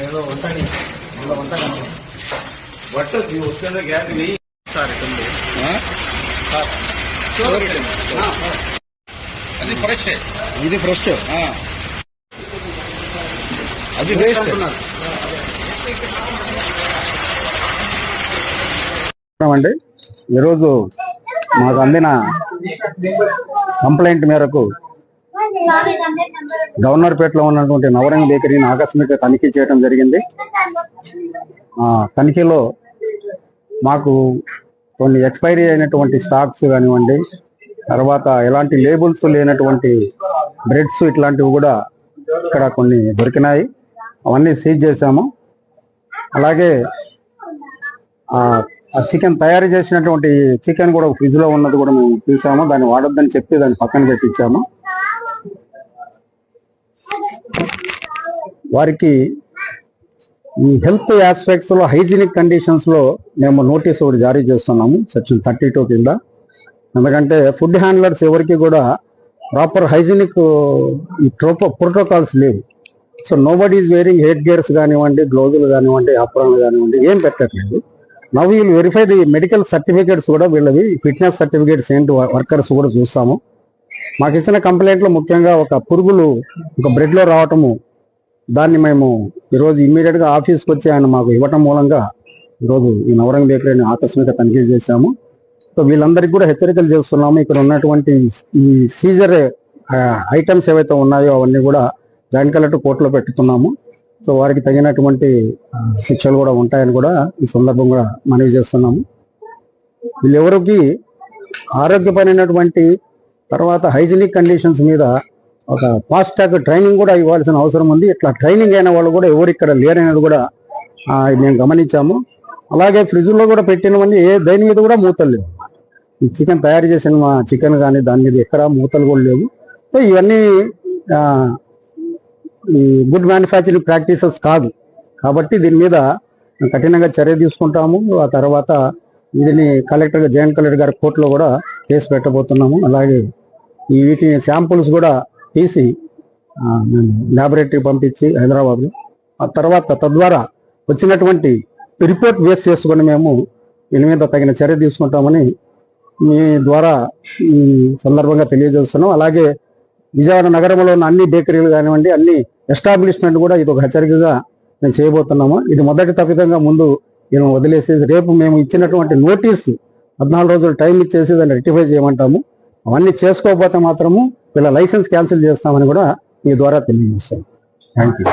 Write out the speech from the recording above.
ఏదో వంటని ఇలా వంట బట్ వస్తున్న గ్యాస్ సార్ ఇటుంది అది ఫ్రెష్ ఇది ఫ్రెష్ అది వేస్ట్ అండి ఈరోజు మాకు అందిన కంప్లైంట్ మేరకు గవర్నర్పేటలో ఉన్నటువంటి నవరంగ బేకరీని ఆకస్మిక తనిఖీ చేయడం జరిగింది. ఆ తనిఖీలో మాకు కొన్ని ఎక్స్పైరీ అయినటువంటి స్టాక్స్ కానివ్వండి తర్వాత ఎలాంటి లేబుల్స్ లేనటువంటి బ్రెడ్స్ ఇట్లాంటివి కూడా ఇక్కడ కొన్ని దొరికినాయి. అవన్నీ సీజ్ చేశాము. అలాగే ఆ చికెన్ తయారు చేసినటువంటి చికెన్ కూడా ఫ్రిడ్జ్లో ఉన్నది కూడా మేము చూసాము. దాన్ని వాడొద్దని చెప్పి దాన్ని పక్కన పెట్టించాము. వారికి ఈ హెల్త్ ఆస్పెక్ట్స్లో హైజీనిక్ కండిషన్స్లో మేము నోటీస్ ఒకటి జారీ చేస్తున్నాము సెక్షన్ థర్టీ టూ కింద. ఎందుకంటే ఫుడ్ హ్యాండ్లర్స్ ఎవరికి కూడా ప్రాపర్ హైజీనిక్ ప్రోటోకాల్స్ లేవు. So nobody is wearing head gears కానివ్వండి గ్లౌజులు కానివ్వండి ఆపరణలు కానివ్వండి ఏం పెట్టట్లేదు. నవ్ వీళ్ళు వెరిఫై ది మెడికల్ సర్టిఫికేట్స్ కూడా వీళ్ళవి ఫిట్నెస్ సర్టిఫికేట్స్ ఏంటి వర్కర్స్ కూడా చూస్తాము. మాకు ఇచ్చిన కంప్లైంట్లో ముఖ్యంగా ఒక పురుగులు ఒక బ్రెడ్లో రావటము దాన్ని మేము ఈరోజు ఇమ్మీడియట్గా ఆఫీస్కి వచ్చి ఆయన మాకు ఇవ్వటం మూలంగా ఈరోజు ఈ నవరంగ్ బేకరీని ఆకస్మిక తనిఖీ చేశాము. సో వీళ్ళందరికీ కూడా హెచ్చరికలు చేస్తున్నాము. ఇక్కడ ఉన్నటువంటి ఈ సీజర్ ఐటమ్స్ ఏవైతే ఉన్నాయో అవన్నీ కూడా జాయింట్ కలెక్టర్ కోర్టులో పెట్టుతున్నాము సో వారికి తగినటువంటి శిక్షలు కూడా ఉంటాయని కూడా ఈ సందర్భంగా మనవి చేస్తున్నాము. వీళ్ళెవరికి ఆరోగ్యపరమైనటువంటి తర్వాత హైజీనిక్ కండిషన్స్ మీద ఒక ఫాస్ట్ ట్రాక్ ట్రైనింగ్ కూడా ఇవ్వాల్సిన అవసరం ఉంది. ఇట్లా ట్రైనింగ్ అయిన వాళ్ళు కూడా ఎవరు ఇక్కడ లేరనేది కూడా మేము గమనించాము. అలాగే ఫ్రిడ్జ్లో కూడా పెట్టినవన్నీ ఏ దేని మీద కూడా మూతలు లేవు. ఈ చికెన్ తయారు చేసిన చికెన్ కానీ దాని మీద ఎక్కడ మూతలు కూడా లేవు. సో ఇవన్నీ ఈ గుడ్ మ్యానుఫ్యాక్చరింగ్ ప్రాక్టీసెస్ కాదు. కాబట్టి దీని మీద కఠినంగా చర్య తీసుకుంటాము. ఆ తర్వాత దీన్ని కలెక్టర్ జాయింట్ కలెక్టర్ గారి కోర్టులో కూడా కేసు పెట్టబోతున్నాము. అలాగే ఈ వీటి శాంపుల్స్ కూడా తీసి మేము ల్యాబొరేటరీ పంపించి హైదరాబాద్లో. ఆ తర్వాత తద్వారా వచ్చినటువంటి రిపోర్ట్ బేస్ చేసుకొని మేము దీని మీద తగిన చర్య తీసుకుంటామని మీ ద్వారా ఈ సందర్భంగా తెలియజేస్తున్నాం. అలాగే విజయవాడ నగరంలో ఉన్న అన్ని బేకరీలు కానివ్వండి అన్ని ఎస్టాబ్లిష్మెంట్ కూడా ఇది ఒక హెచ్చరికగా మేము చేయబోతున్నాము. ఇది మొదటి తప్పిదంగా ముందు నేను వదిలేసి రేపు మేము ఇచ్చినటువంటి నోటీస్ పద్నాలుగు రోజులు టైం ఇచ్చేసి దాన్ని రెక్టిఫై చేయమంటాము. అవన్నీ చేసుకోకపోతే మాత్రము వీళ్ళ లైసెన్స్ క్యాన్సిల్ చేస్తామని కూడా మీ ద్వారా తెలియజేస్తాం థ్యాంక్ యూ